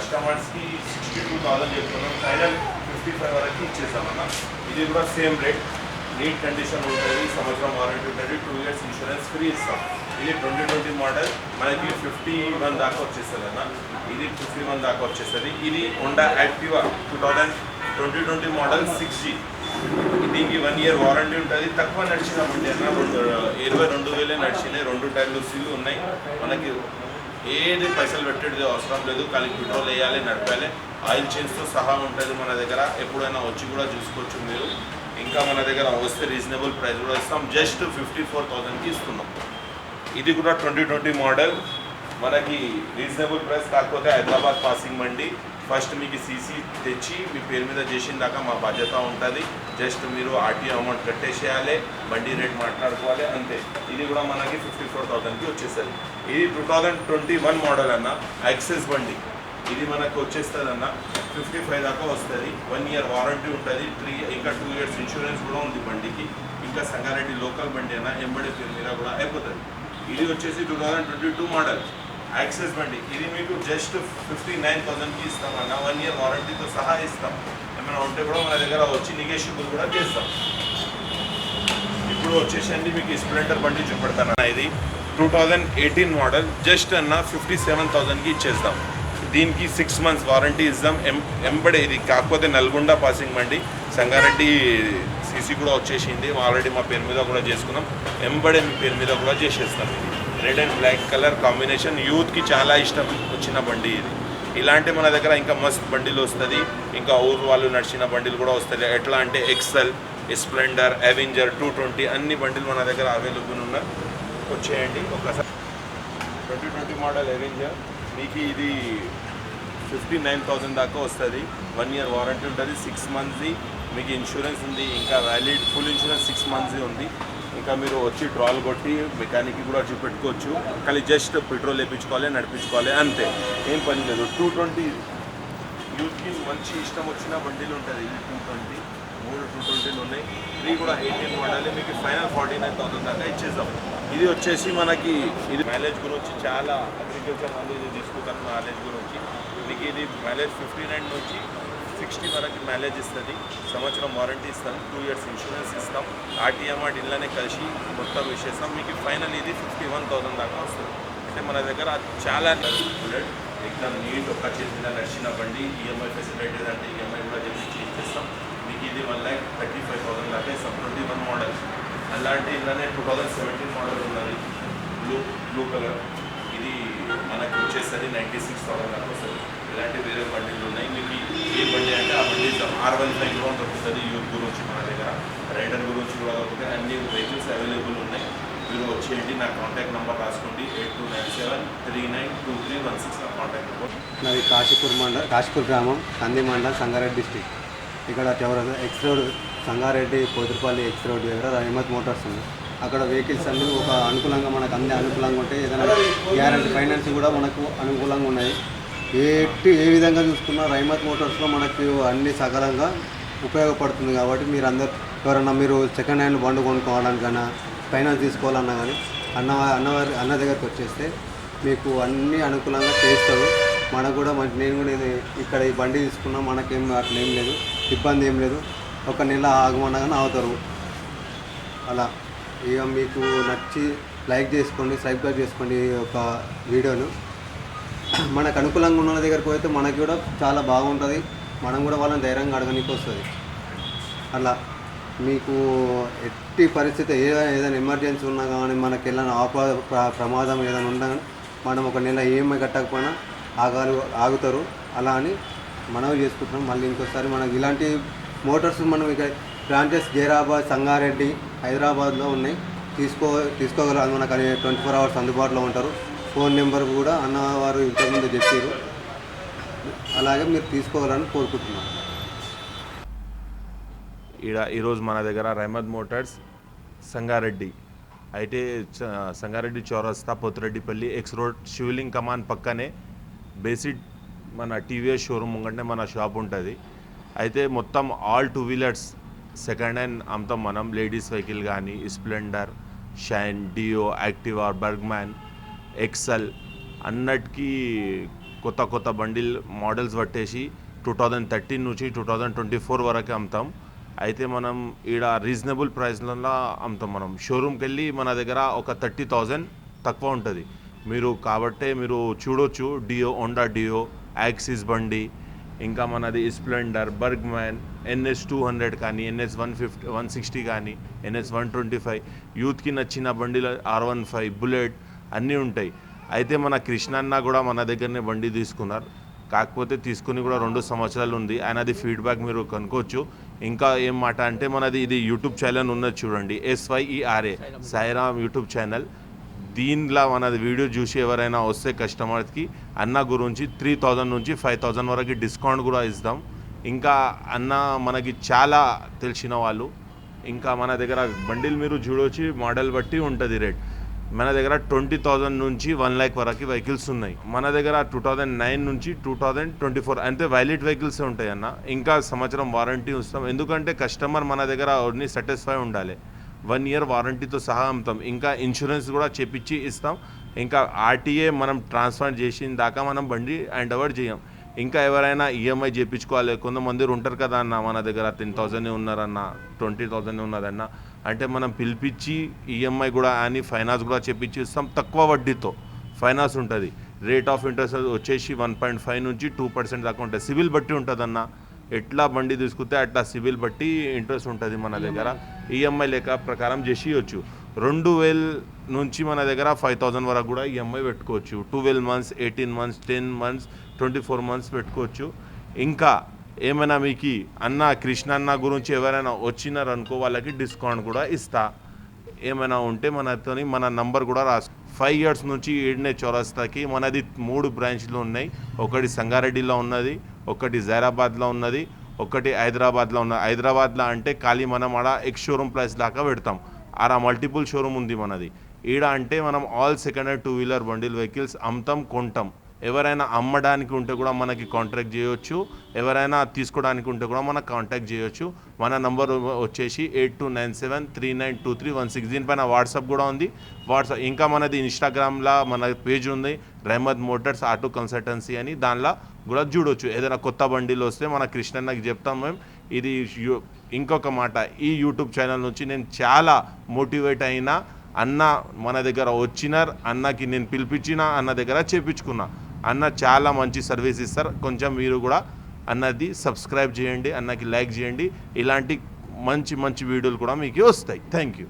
కస్టమర్స్కి sixty two thousand చెప్తున్నాం. Final fifty five వరకు ఇచ్చేసాం ఇది కూడా సేమ్ రేట్ నీట్ కండిషన్ ఉంటుంది. సంవత్సరం వారంటీ ఉంటుంది. టూ ఇయర్స్ ఇన్సూరెన్స్ ఫ్రీ ఇస్తాం. ఇది ట్వంటీ ట్వంటీ మోడల్ మనకి ఫిఫ్టీ వన్ దాకా వచ్చేస్తుంది అన్న. ఇది ఫిఫ్టీ వన్ దాకా వచ్చేస్తుంది. ఇది Honda Activa two thousand twenty twenty model six G దీనికి వన్ ఇయర్ వారంటీ ఉంటుంది. తక్కువ నడిచిన అన్న. రెండు ఇరవై రెండు వేలే నడిచినాయి. రెండు టైర్లు సీలు ఉన్నాయి. మనకి ఏది పైసలు పెట్టేది అవసరం లేదు కానీ పెట్రోల్ వేయాలి నడపాలి. ఆయిల్ చేంజ్తో సహా ఉంటుంది మన దగ్గర. ఎప్పుడైనా వచ్చి కూడా చూసుకోవచ్చు మీరు. ఇంకా మన దగ్గర వస్తే రీజనబుల్ ప్రైస్ కూడా ఇస్తాం. జస్ట్ ఫిఫ్టీ ఫోర్ థౌజండ్కి ఇస్తున్నాం. ఇది కూడా ట్వంటీ ట్వంటీ మోడల్. మనకి రీజనబుల్ ప్రైస్ కాకపోతే హైదరాబాద్ పాసింగ్ బండి. ఫస్ట్ మీకు సీసీ తెచ్చి మీ పేరు మీద చేసిన దాకా మా బాధ్యత ఉంటుంది. జస్ట్ మీరు ఆర్టీఓ అమౌంట్ కట్టేసేయాలి బండి రేట్ మాట్లాడుకోవాలి అంతే. ఇది కూడా మనకి ఫిఫ్టీ ఫోర్ థౌసండ్కి వచ్చేస్తుంది. ఇది two thousand twenty one model అన్న యాక్సెస్ బండి. ఇది మనకు వచ్చేస్తుంది అన్న ఫిఫ్టీ ఫైవ్ దాకా వస్తుంది. వన్ ఇయర్ వారంటీ ఉంటుంది. త్రీ ఇంకా టూ ఇయర్స్ ఇన్సూరెన్స్ కూడా ఉంది బండికి. ఇంకా సంగారెడ్డి లోకల్ బండి అన్న ఎంబడి పేరు మీద కూడా అయిపోతుంది. ఇది వచ్చేసి two thousand twenty two model Access బండి. ఇది మీకు జస్ట్ ఫిఫ్టీ నైన్ థౌసండ్కి ఇస్తాం అన్న వన్ ఇయర్ వారంటీతో సహా ఇస్తాం. ఏమైనా ఉంటే కూడా మన దగ్గర వచ్చి నెగోషియబుల్ కూడా చేస్తాం. ఇప్పుడు వచ్చేసండి మీకు స్ప్లెండర్ బండి చూపెడతాను ఇది. Two thousand eighteen model just అన్న ఫిఫ్టీ సెవెన్ థౌసండ్కి ఇచ్చేస్తాం. దీనికి సిక్స్ మంత్స్ వారంటీ ఇస్తాం. ఎం ఎంబడే ఇది. కాకపోతే నల్గొండ పాసింగ్ బండి. సంగారెడ్డి సీసీ కూడా వచ్చేసింది. ఆల్రెడీ మా పేరు మీద కూడా చేసుకున్నాం. ఎంబడే మీ పేరు మీద కూడా చేసేస్తాం. ఇది red and black colour combination. యూత్కి చాలా ఇష్టం వచ్చిన బండి ఇది. ఇలాంటి మన దగ్గర ఇంకా మస్త్ బండిలు వస్తుంది. ఇంకా ఊరు వాళ్ళు నడిచిన బండిలు కూడా వస్తాయి ఎట్లా అంటే Excel Splendor Avenger two twenty అన్ని బండిలు మన దగ్గర అవైలబుల్ ఉన్నాయి వచ్చేయండి. ఒకసారి ట్వంటీ ట్వంటీ మోడల్ అవెంజర్ మీకు ఇది ఫిఫ్టీ నైన్ థౌసండ్ దాకా వస్తుంది. వన్ ఇయర్ వారంటీ ఉంటుంది. సిక్స్ మంత్స్ది మీకు ఇన్సూరెన్స్ ఉంది. ఇంకా వ్యాలిడ్ ఫుల్ ఇన్సూరెన్స్ సిక్స్ మంత్స్ది ఉంది. ఇంకా మీరు వచ్చి డ్రాల్ కొట్టి మెకానిక్ కూడా చూపెట్టుకోవచ్చు. కానీ జస్ట్ పెట్రోల్ వేయించుకోవాలి నడిపించుకోవాలి అంతే. ఏం పని లేదు. టూ ట్వంటీ యూత్కి మంచి ఇష్టం వచ్చిన బండిలు ఉంటుంది ఇది టూ ట్వంటీ మూడు టూ ట్వంటీలు ఉన్నాయి. త్రీ కూడా ఎయిటీన్ మోడల్ మీకు ఫైనల్ ఫార్టీ నైన్ థౌసండ్ దాకా ఇచ్చేద్దాం. ఇది వచ్చేసి మనకి ఇది మైలేజ్ గురించి చాలా అగ్రికల్చర్ వాళ్ళు ఇది తీసుకుంటారు. మైలేజ్ గురించి. మీకు ఇది మైలేజ్ ఫిఫ్టీ నైన్ నుంచి సిక్స్టీ వరకు మైలేజ్ ఇస్తుంది. సంవత్సరం వారంటీ ఇస్తాం. టూ ఇయర్స్ ఇన్సూరెన్స్ ఇస్తాం. ఆర్టీఎంఆర్ ఇళ్ళనే కలిసి మొత్తం విషేస్తాం మీకు ఫైనల్ ఇది ఫిఫ్టీ వన్ థౌసండ్ దాకా వస్తుంది. అంటే మన దగ్గర చాలా బుల్లెట్ ఎగ్జామ్ నీట్ ఒక్క చేసిన మీద నడిచిన బండి ఈఎంఐ ఫెసిలిటీస్ అంటే ఈఎంఐ కూడా చెప్పి చేస్తాం. మీకు ఇది one lakh thirty five thousand దాకా ఇస్తాం. ట్వంటీ వన్ మోడల్ అలాంటి ఇలానే టూ థౌజండ్ సెవెంటీన్ మోడల్ ఉన్నది. బ్లూ బ్లూ కలర్ ఇది మనకి వచ్చేసరి నైంటీ సిక్స్ థౌసండ్ దాకా వస్తుంది. ఇలాంటి వేరే బండిలు ఉన్నాయి. మీకు ఏ బండి అంటే ఆ బండి ఆర్ వన్ ఫైవ్ కూడా దొరుకుతుంది. యూత్ గురించి మన దగ్గర రైడర్ గురించి కూడా దొరుకుతాయి. అన్ని వెహికల్స్ అవైలబుల్ ఉన్నాయి. మీరు వచ్చేయండి నా కాంటాక్ట్ నెంబర్ రాసుకోండి. Eight two nine seven three nine two three one six నా కాంటాక్ట్ నెంబర్ నాది కాశీపూర్ మండల్ కాశీపూర్ గ్రామం కంది మండలం సంగారెడ్డి డిస్టిక్ ఇక్కడ చివర X road Sangareddy Pothurupalli X road దగ్గర రహమత్ మోటార్స్ ఉంది అక్కడ వెహికల్స్ అన్ని ఒక అనుకూలంగా మనకు అన్ని అనుకూలంగా ఉంటాయి. ఏదైనా గ్యారంటీ ఫైనాన్స్ కూడా మనకు అనుకూలంగా ఉన్నాయి. ఏ ఏ విధంగా చూసుకున్నా రైమత్ మోటార్స్లో మనకు అన్ని సకలంగా ఉపయోగపడుతుంది కాబట్టి మీరు అందరు ఎవరన్నా మీరు సెకండ్ హ్యాండ్ బండి కొనుక్కోవడానికైనా ఫైనాన్స్ తీసుకోవాలన్నా కానీ అన్న అన్నవారి అన్న దగ్గరికి వచ్చేస్తే మీకు అన్ని అనుకూలంగా చేస్తారు. మనకు కూడా మంచి నేను కూడా ఇది ఇక్కడ ఈ బండి తీసుకున్నా మనకేం అట్లా ఏం లేదు ఇబ్బంది ఏం లేదు. ఒక నెల ఆగమన్నా కానీ అవుతారు అలా. ఇక మీకు నచ్చి లైక్ చేసుకోండి సబ్స్క్రైబ్ చేసుకోండి ఈ యొక్క వీడియోను. మనకు అనుకూలంగా ఉన్న వాళ్ళ దగ్గరికి పోతే మనకి కూడా చాలా బాగుంటుంది. మనం కూడా వాళ్ళని ధైర్యంగా అడగనీకి వస్తుంది. అలా మీకు ఎట్టి పరిస్థితి ఏ ఏదైనా ఎమర్జెన్సీ ఉన్నా కానీ మనకి ఏదైనా ఆప ప్రమాదం ఏదైనా ఉన్నా కానీ మనం ఒక నెల ఈఎంఐ కట్టకపోయినా ఆగాలి ఆగుతారు. అలా అని మనవి చేసుకుంటున్నాం. మళ్ళీ ఇంకోసారి మనకి ఇలాంటి మోటార్స్ మనం ఇక్కడ బ్రాంచెస్ జైరాబాద్ సంగారెడ్డి హైదరాబాద్లో ఉన్నాయి. తీసుకో తీసుకోగలరు. అది మనకు ట్వంటీ ఫోర్ అవర్స్ అందుబాటులో ఉంటారు. ఫోన్ నెంబర్ కూడా అన్నవారు ఇంతకుముందు చెప్పారు. అలాగే మీరు తీసుకోవాలని కోరుకుంటున్నాను ఈడ ఈరోజు మన దగ్గర రహమద్ మోటార్స్ సంగారెడ్డి. అయితే చ- సంగారెడ్డి చౌరస్తా పొత్తిరెడ్డిపల్లి ఎక్స్ రోడ్ శివలింగ్ కమాన్ పక్కనే బేసిక్ మన టీవీఎస్ షోరూమ్ ముంగంటే మన షాప్ ఉంటుంది. అయితే మొత్తం all two wheelers second hand అమ్ముతాం మనం. లేడీస్ వెహికల్ కానీ Splendor Shine Dio Activa Burgman Excel అన్నిటికీ కొత్త కొత్త బండిల్ మోడల్స్ పట్టేసి టూ థౌజండ్ థర్టీన్ నుంచి టూ థౌజండ్ ట్వంటీ ఫోర్ వరకు అమ్ముతాం. అయితే మనం ఈడ రీజనబుల్ ప్రైస్లలో అమ్ముతాం మనం. షోరూమ్కి వెళ్ళి మన దగ్గర ఒక థర్టీ థౌజండ్ తక్కువ ఉంటుంది. మీరు కాబట్టే మీరు చూడొచ్చు డియో హోండా డియో యాక్సిస్ బండి ఇంకా మనది Splendor Burgman NS two hundred కానీ NS one fifty one sixty కానీ ఎన్ఎస్ వన్ ట్వంటీ ఫైవ్ యూత్కి నచ్చిన బండిలో ఆర్ వన్ ఫైవ్ బుల్లెట్ అన్నీ ఉంటాయి. అయితే మన కృష్ణన్న కూడా మన దగ్గరనే బండి తీసుకున్నారు. కాకపోతే తీసుకుని కూడా రెండు సంవత్సరాలు ఉంది. ఆయనది ఫీడ్బ్యాక్ మీరు కనుక్కోవచ్చు. ఇంకా ఏం మాట అంటే మనది ఇది యూట్యూబ్ ఛానల్ ఉన్నది చూడండి. ఎస్వైఈఆర్ఏ సాయిరామ్ యూట్యూబ్ ఛానల్ దీనిలో మనది వీడియో చూసి ఎవరైనా వస్తే కస్టమర్స్కి అన్న గురించి త్రీ థౌజండ్ నుంచి ఫైవ్ థౌజండ్ వరకు డిస్కౌంట్ కూడా ఇస్తాం. ఇంకా అన్న మనకి చాలా తెలిసిన వాళ్ళు. ఇంకా మన దగ్గర బండిల్ మీరు చూడొచ్చి. మోడల్ బట్టి ఉంటుంది రేట్ మన దగ్గర ట్వంటీ థౌజండ్ నుంచి వన్ ల్యాక్ వరకు వెహికల్స్ ఉన్నాయి. మన దగ్గర టూ థౌజండ్ నైన్ నుంచి టూ థౌజండ్ ట్వంటీ ఫోర్ అంటే వ్యాలిడ్ వెహికల్స్ ఉంటాయి అన్న. ఇంకా సంవత్సరం వారంటీ ఇస్తాం. ఎందుకంటే కస్టమర్ మన దగ్గర అన్ని సాటిస్ఫై ఉండాలి. వన్ ఇయర్ వారంటీతో సహా అమ్ముతాం. ఇంకా ఇన్సూరెన్స్ కూడా చేపించి ఇస్తాం. ఇంకా ఆర్టీఏ మనం ట్రాన్స్ఫర్ చేసిన దాకా మనం బండి హ్యాండ్ ఓవర్ చేయం. ఇంకా ఎవరైనా ఈఎంఐ చేయించుకోవాలి కొంతమంది ఉంటారు కదా అన్న మన దగ్గర టెన్ థౌజండ్ ఉన్నారన్న ట్వంటీ థౌజండ్ ఉన్నదన్న. అంటే మనం పిలిపించి ఈఎంఐ కూడా అని ఫైనాన్స్ కూడా చేపించి ఇస్తాం. తక్కువ వడ్డీతో ఫైనాన్స్ ఉంటుంది. రేట్ ఆఫ్ ఇంట్రెస్ట్ వచ్చేసి వన్ పాయింట్ ఫైవ్ నుంచి టూ పర్సెంట్ దాకా ఉంటుంది సివిల్ బట్టి ఉంటుందన్న. ఎట్లా బండి తీసుకుంటే అట్లా సివిల్ బట్టి ఇంట్రెస్ట్ ఉంటుంది మన దగ్గర. ఈఎంఐ లెక్క ప్రకారం చేసి ఇవ్వచ్చు రెండు వేల నుంచి మన దగ్గర ఫైవ్ థౌజండ్ వరకు కూడా ఈఎంఐ పెట్టుకోవచ్చు. Twelve months eighteen months ten months twenty four months పెట్టుకోవచ్చు. ఇంకా ఏమైనా మీకు అన్న కృష్ణ అన్న గురించి ఎవరైనా వచ్చినారనుకో వాళ్ళకి డిస్కౌంట్ కూడా ఇస్తా. ఏమైనా ఉంటే మనతో మన నంబర్ కూడా రాసు ఫైవ్ ఇయర్స్ నుంచి ఈడనే చౌరస్తాకి మనది మూడు బ్రాంచ్లు ఉన్నాయి. ఒకటి సంగారెడ్డిలో ఉన్నది ఒకటి జైరాబాద్లో ఉన్నది ఒకటి హైదరాబాద్లో ఉన్నది హైదరాబాద్లో అంటే ఖాళీ మనం ఆడ ఎక్స్ షోరూమ్ ప్రైస్ దాకా పెడతాం. ఆడ మల్టిపుల్ షోరూమ్ ఉంది మనది. ఈడ అంటే మనం all second hand two wheeler bundle vehicles అమ్ముతాం కొంటాం. ఎవరైనా అమ్మడానికి ఉంటే కూడా మనకి కాంటాక్ట్ చేయొచ్చు. ఎవరైనా తీసుకోవడానికి ఉంటే కూడా మనకు కాంటాక్ట్ చేయొచ్చు. మన నంబర్ వచ్చేసి eight two nine seven three nine two three one six. దీనిపైన వాట్సాప్ కూడా ఉంది. వాట్సాప్ ఇంకా మనది ఇన్స్టాగ్రామ్లో మన పేజ్ ఉంది. రెహమద్ మోటార్స్ ఆటో కన్సల్టెన్సీ అని. దానిలో కూడా చూడొచ్చు. ఏదైనా కొత్త బండిలు వస్తే మన కృష్ణన్నకి చెప్తాం మేము. ఇది ఇంకొక మాట. ఈ యూట్యూబ్ ఛానల్ నుంచి నేను చాలా మోటివేట్ అయినా అన్న మన దగ్గర వచ్చినారు అన్నకి నేను పిలిపించిన అన్న దగ్గర చేపించుకున్నా అన్న చాలా మంచి సర్వీస్ ఇస్తారు. కొంచెం మీరు కూడా అన్నది సబ్స్క్రైబ్ చేయండి అన్నకి లైక్ చేయండి. ఇలాంటి మంచి మంచి వీడియోలు కూడా మీకు వస్తాయి. Thank you.